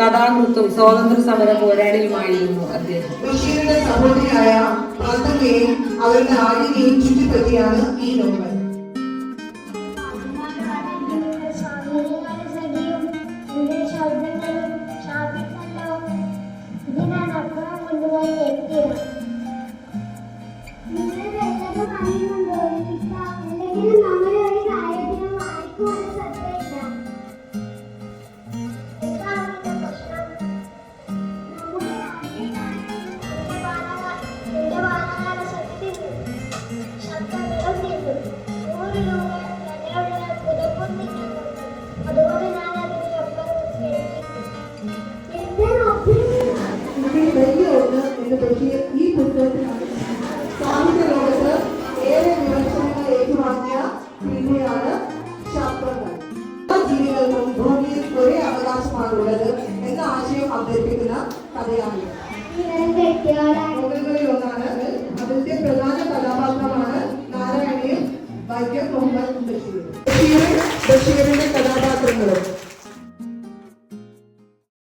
കഥാകൃത്തും സ്വാതന്ത്ര്യ സമര പോരാളിയുമായിരുന്നു അദ്ദേഹം. ബഷീറിന്റെ സഹോദരിയായ അവരുടെ ആര്യനെയും ചുറ്റിപ്പറ്റിയാണ് ഈ നോവൽ. ശബ്ദങ്ങളും ശാപിച്ചല്ലോ എന്ന് പറ്റിയ ഈ പുസ്തകത്തിനാണ് സാഹിത്യ ലോകത്ത് ഏറെ വിമർശനങ്ങൾ ഏറ്റുവാങ്ങിയ സിനിമയാണ് ശാസ്ത്രങ്ങൾ ജീവികൾക്കും ഭൂമിയിൽ ഒരേ അവകാശമാണുള്ളത് എന്ന ആശയം അവതരിപ്പിക്കുന്ന കഥയാണ്. നോവലുകളിൽ ഒന്നാണ്. അതിന്റെ പ്രധാന കഥാപാത്രമാണ് നാരായണീയം വൈക്കം മുഹമ്മദ് ബഷീർ ബഷീർ